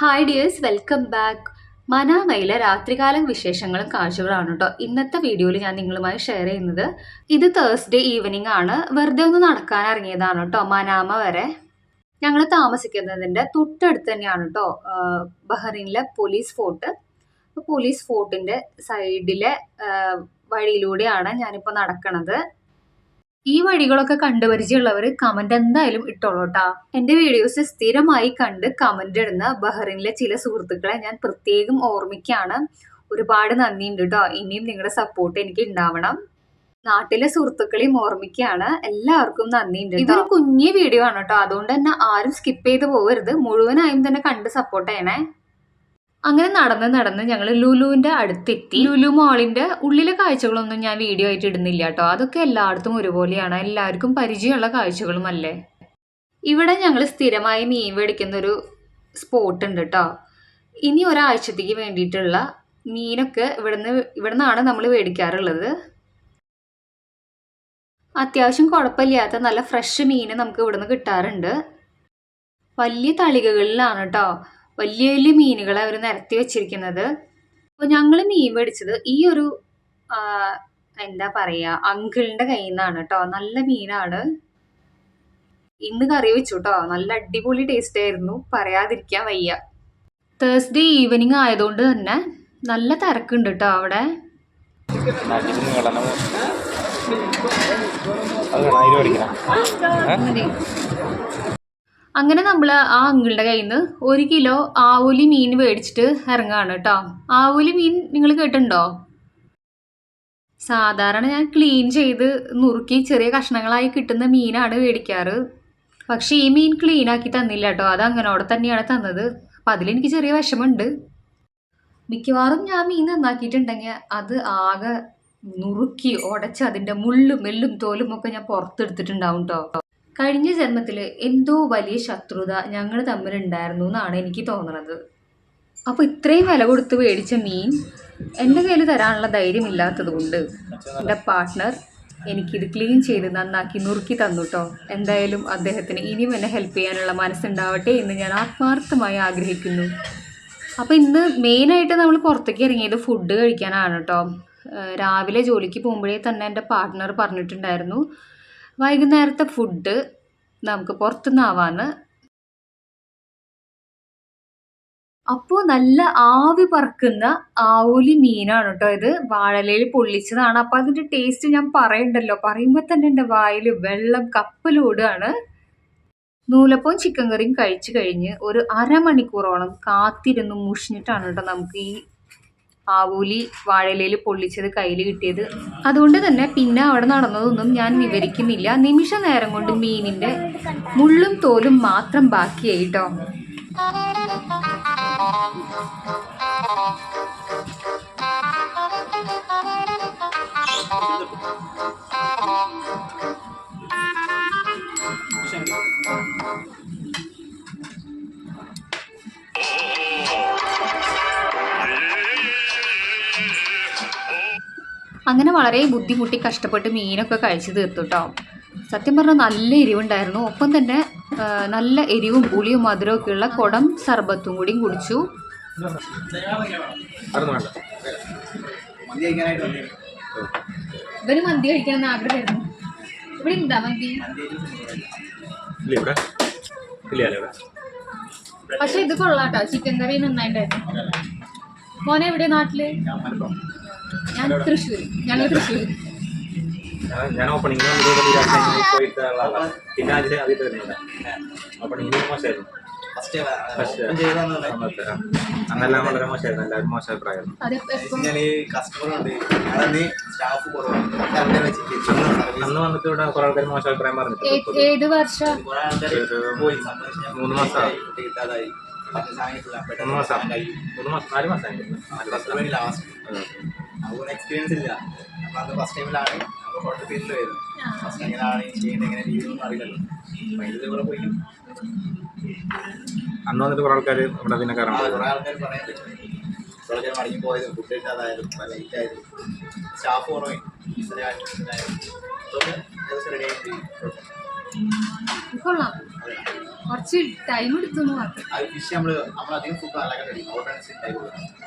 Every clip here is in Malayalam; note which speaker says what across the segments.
Speaker 1: ഹായ് ഡിയേഴ്സ് വെൽക്കം ബാക്ക് മനാമയിലെ രാത്രികാല വിശേഷങ്ങളും കാഴ്ചകളാണ് കേട്ടോ ഇന്നത്തെ വീഡിയോയിൽ ഞാൻ നിങ്ങളുമായി ഷെയർ ചെയ്യുന്നത് ഇത് തേഴ്സ്ഡേ ഈവനിങ് ആണ്. വെറുതെ ഒന്ന് നടക്കാൻ ഇറങ്ങിയതാണ് കേട്ടോ മനാമ വരെ. ഞങ്ങൾ താമസിക്കുന്നതിന്റെ തൊട്ടടുത്ത് തന്നെയാണ് കേട്ടോ ബഹ്റിനിലെ പോലീസ് ഫോർട്ട് പോലീസ് ഫോർട്ടിന്റെ സൈഡിലെ വഴിയിലൂടെയാണ് ഞാനിപ്പോൾ നടക്കണത്. ഈ വഴികളൊക്കെ കണ്ടുപരിചയമുള്ളവർ കമന്റ് എന്തായാലും ഇട്ടോളൂ കേട്ടാ. എന്റെ വീഡിയോസ് സ്ഥിരമായി കണ്ട് കമന്റ് ഇടുന്ന ബഹ്റിനിലെ ചില സുഹൃത്തുക്കളെ ഞാൻ പ്രത്യേകം ഓർമ്മിക്കാണ് ഒരുപാട് നന്ദിയുണ്ട് കേട്ടോ. ഇനിയും നിങ്ങളുടെ സപ്പോർട്ട് എനിക്ക് ഉണ്ടാവണം. നാട്ടിലെ സുഹൃത്തുക്കളെയും ഓർമ്മിക്കുകയാണ്. എല്ലാവർക്കും നന്ദിയുണ്ട് ഇതൊരു കുഞ്ഞു വീഡിയോ ആണ് കേട്ടോ. അതുകൊണ്ട് തന്നെ ആരും സ്കിപ്പ് ചെയ്ത് പോകരുത് മുഴുവനായും തന്നെ കണ്ട് സപ്പോർട്ട് ചെയ്യണേ. അങ്ങനെ നടന്ന് നടന്ന് ഞങ്ങൾ ലുലുവിന്റെ അടുത്തെത്തി. ലുലു മോളിന്റെ ഉള്ളിലെ കാഴ്ചകളൊന്നും ഞാൻ വീഡിയോ ആയിട്ട് ഇടുന്നില്ല കേട്ടോ. അതൊക്കെ എല്ലായിടത്തും ഒരുപോലെയാണ്. എല്ലാവർക്കും പരിചയമുള്ള കാഴ്ചകളുമല്ലേ? ഇവിടെ ഞങ്ങൾ സ്ഥിരമായി മീൻ മേടിക്കുന്ന ഒരു സ്പോട്ട് ഉണ്ട് കേട്ടോ. ഇനി ഒരാഴ്ചത്തേക്ക് വേണ്ടിയിട്ടുള്ള മീനൊക്കെ ഇവിടുന്ന് ഇവിടുന്നാണ് നമ്മൾ മേടിക്കാറുള്ളത്. അത്യാവശ്യം കുഴപ്പമില്ലാത്ത നല്ല ഫ്രഷ് മീൻ നമുക്ക് ഇവിടുന്ന് കിട്ടാറുണ്ട്. വലിയ തളികകളിലാണ് കേട്ടോ. വലിയ വലിയ മീനുകളെ അവർ നിരത്തി വെച്ചിരിക്കുന്നത്. അപ്പോൾ ഞങ്ങൾ മീൻ മേടിച്ചത് ഈ ഒരു എന്താ പറയാ അങ്കിളിന്റെ കയ്യിൽ നിന്നാണ് കേട്ടോ നല്ല മീനാണ്. ഇന്ന് കറി വെച്ചു കേട്ടോ നല്ല അടിപൊളി ടേസ്റ്റ് ആയിരുന്നു. പറയാതിരിക്കാൻ വയ്യ. തേഴ്സ്ഡേ ഈവനിങ് ആയതുകൊണ്ട് തന്നെ നല്ല തിരക്കുണ്ട് കേട്ടോ അവിടെ. അങ്ങനെ നമ്മൾ ആ അങ്കിളുടെ കയ്യിൽ നിന്ന് ഒരു കിലോ ആവൂലി മീൻ മേടിച്ചിട്ട് ഇറങ്ങുകയാണ് കേട്ടോ. ആവൂലി മീൻ നിങ്ങൾ കേട്ടിട്ടുണ്ടോ? സാധാരണ ഞാൻ ക്ലീൻ ചെയ്ത് നുറുക്കി ചെറിയ കഷ്ണങ്ങളായി കിട്ടുന്ന മീനാണ് മേടിക്കാറ്. പക്ഷേ ഈ മീൻ ക്ലീൻ ആക്കി തന്നില്ല കേട്ടോ. അത് അങ്ങനോടെ തന്നെയാണ് തന്നത്. അപ്പം അതിലെനിക്ക് ചെറിയ വിഷമമുണ്ട്. മിക്കവാറും ഞാൻ മീൻ നന്നാക്കിയിട്ടുണ്ടെങ്കിൽ അത് ആകെ നുറുക്കി ഉടച്ച് അതിന്റെ മുള്ളും മെല്ലും തോലും ഒക്കെ ഞാൻ പുറത്തെടുത്തിട്ടുണ്ടാവും കേട്ടോ. കഴിഞ്ഞ ജന്മത്തിൽ എന്തോ വലിയ ശത്രുത ഞങ്ങൾ തമ്മിലുണ്ടായിരുന്നു എന്നാണ് എനിക്ക് തോന്നുന്നത് അപ്പോൾ ഇത്രയും വില കൊടുത്ത് മേടിച്ച മീൻ എന്റെ കയ്യിൽ തരാനുള്ള ധൈര്യമില്ലാത്തത് കൊണ്ട് എന്റെ പാർട്ട്ണർ എനിക്കിത് ക്ലീൻ ചെയ്ത് നന്നാക്കി നുറുക്കി തന്നു കേട്ടോ എന്തായാലും അദ്ദേഹത്തിന് ഇനിയും എന്നെ ഹെൽപ്പ് ചെയ്യാനുള്ള മനസ്സുണ്ടാവട്ടെ എന്ന് ഞാൻ ആത്മാർത്ഥമായി ആഗ്രഹിക്കുന്നു. അപ്പോൾ ഇന്ന് മെയിനായിട്ട് നമ്മൾ പുറത്തേക്ക് ഇറങ്ങിയത് ഫുഡ് കഴിക്കാനാണ് കേട്ടോ രാവിലെ ജോലിക്ക് പോകുമ്പോഴേ തന്നെ എന്റെ പാർട്ട്ണർ പറഞ്ഞിട്ടുണ്ടായിരുന്നു. വൈകുന്നേരത്തെ ഫുഡ് നമുക്ക് പുറത്തുനിന്നാവാന്ന് അപ്പോൾ നല്ല ആവി പറക്കുന്ന ആവൂലി മീനാണ് കേട്ടോ ഇത്. വാഴലയിൽ പൊള്ളിച്ചതാണ്. അപ്പോൾ അതിന്റെ ടേസ്റ്റ് ഞാൻ പറയണ്ടല്ലോ. പറയുമ്പോൾ തന്നെ എന്റെ വായിൽ വെള്ളം കപ്പലൂടാണ് നൂലപ്പവും ചിക്കൻ കറിയും കഴിച്ചു കഴിഞ്ഞ് ഒരു അരമണിക്കൂറോളം കാത്തിരുന്ന് മുഷിഞ്ഞിട്ടാണ് കേട്ടോ നമുക്ക് ഈ ആവൂലി വാഴയിലയിൽ പൊള്ളിച്ചത് കയ്യിൽ കിട്ടിയത്. അതുകൊണ്ട് തന്നെ പിന്നെ അവിടെ നടന്നതൊന്നും ഞാൻ വിവരിക്കുന്നില്ല. നിമിഷ നേരം കൊണ്ട് മീനിന്റെ മുള്ളും തോലും മാത്രം ബാക്കിയായി കേട്ടോ അങ്ങനെ വളരെ ബുദ്ധിമുട്ടി കഷ്ടപ്പെട്ട് മീനൊക്കെ കഴിച്ചു തീർത്തു കേട്ടോ സത്യം പറഞ്ഞാൽ നല്ല എരിവുണ്ടായിരുന്നു. ഒപ്പം തന്നെ നല്ല എരിവും പുളിയും മധുരവും ഉള്ള കുടം സർബത്തും കൂടിയും കുടിച്ചു. ഇവർ മന്തി കഴിക്കണം ആഗ്രഹമായിരുന്നു. ഇവിടെ എന്താ മന്തി? പക്ഷെ ഇത് കൊള്ളാട്ടോ ചിക്കൻ കറി നന്നായിട്ടായിരുന്നു. മോനെ എവിടെ നാട്ടിൽ? ഞാൻ തൃശ്ശൂർ ഞങ്ങൾ തൃശ്ശൂർ
Speaker 2: ഞാൻ ഓപ്പണിംഗ് പോയിട്ട് പിന്നെ അതിൽ അതിൽ തന്നെയില്ല ഓപ്പണിംഗ് മോശമായിരുന്നു. അന്നെല്ലാം വളരെ മോശമായിരുന്നു. എല്ലാവരും മോശം അഭിപ്രായമായിരുന്നു. അന്ന് വന്നിട്ട് ഇവിടെ കുറെ ആൾക്കാർ മോശം അഭിപ്രായം പറഞ്ഞിട്ട്
Speaker 1: ഏത് വർഷം?
Speaker 2: മൂന്ന് മാസം. മൂന്ന് മാസം. മൂന്ന് മാസം നാല് മാസം
Speaker 3: എക്സ്പീരിയൻസ് ഇല്ല. നമ്മളന്ന് ഫസ്റ്റ് ടൈമിലാണ് നമ്മൾ ഹോട്ടൽ ഫീൽഡിൽ വരുന്നത്. ഫസ്റ്റ് എങ്ങനെയാണ് ചെയ്യുന്നത് എങ്ങനെ രീതിയൊന്നും അറിയില്ലല്ലോ. അപ്പം ഇതിൽ കൂടെ പോയി.
Speaker 2: അന്ന് വന്നിട്ട് കുറെ ആൾക്കാർ ഇവിടെ പിന്നെ കാരണം
Speaker 3: കുറെ ആൾക്കാർ പറയാൻ പറ്റും. കുറേ ആൾക്കാർ മടങ്ങി പോയതും ഫുഡ് കിട്ടാതായതും ലൈറ്റ് ആയതും. സ്റ്റാഫ് ആയിട്ടുണ്ടായതും ഇതൊക്കെ ദിവസം റെഡി ആയിട്ട്
Speaker 1: കൊള്ളാം. കുറച്ച് ടൈം എടുത്തു എന്ന് മാത്രം
Speaker 3: ഫിഷ് നമ്മൾ നമ്മൾ അധികം ഫുഡ്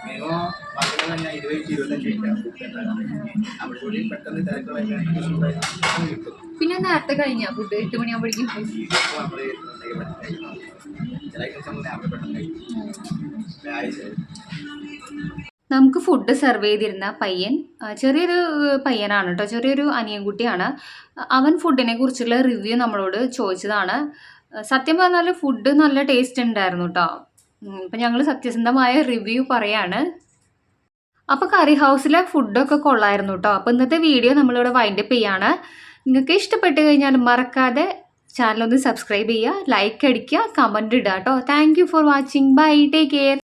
Speaker 3: മിനിമം തന്നെ ഇരുപത്തഞ്ച് മിനിറ്റ് കൂടി പെട്ടെന്ന് തിരക്കുകളൊക്കെ കിട്ടും.
Speaker 1: പിന്നെ നേരത്തെ കഴിഞ്ഞ ഫുഡ് എട്ട് മണിയാകുമ്പോഴേക്കും
Speaker 3: ഇപ്പോൾ നമ്മൾ ചില ഐറ്റംസ് നമ്മൾ നേരത്തെ പെട്ടെന്ന് കഴിക്കും. വ്യാഴാഴ്ച
Speaker 1: നമുക്ക് ഫുഡ് സെർവ് ചെയ്തിരുന്ന പയ്യൻ ചെറിയൊരു പയ്യനാണ് കേട്ടോ. ചെറിയൊരു അനിയൻകുട്ടിയാണ്. അവൻ ഫുഡിനെ കുറിച്ചുള്ള റിവ്യൂ നമ്മളോട് ചോദിച്ചതാണ്. സത്യം പറഞ്ഞാൽ ഫുഡ് നല്ല ടേസ്റ്റ് ഉണ്ടായിരുന്നു കേട്ടോ ഇപ്പൊ ഞങ്ങൾ സത്യസന്ധമായ റിവ്യൂ പറയാണ്. അപ്പോൾ കറി ഹൗസിലെ ഫുഡൊക്കെ കൊള്ളായിരുന്നു കേട്ടോ അപ്പോൾ ഇന്നത്തെ വീഡിയോ നമ്മളിവിടെ വൈൻഡപ്പ് ചെയ്യാണ്. നിങ്ങൾക്ക് ഇഷ്ടപ്പെട്ട് കഴിഞ്ഞാൽ മറക്കാതെ ചാനൽ ഒന്ന് സബ്സ്ക്രൈബ് ചെയ്യുക ലൈക്ക് അടിക്കുക കമന്റ് ഇടുക കേട്ടോ thank for watching bye take care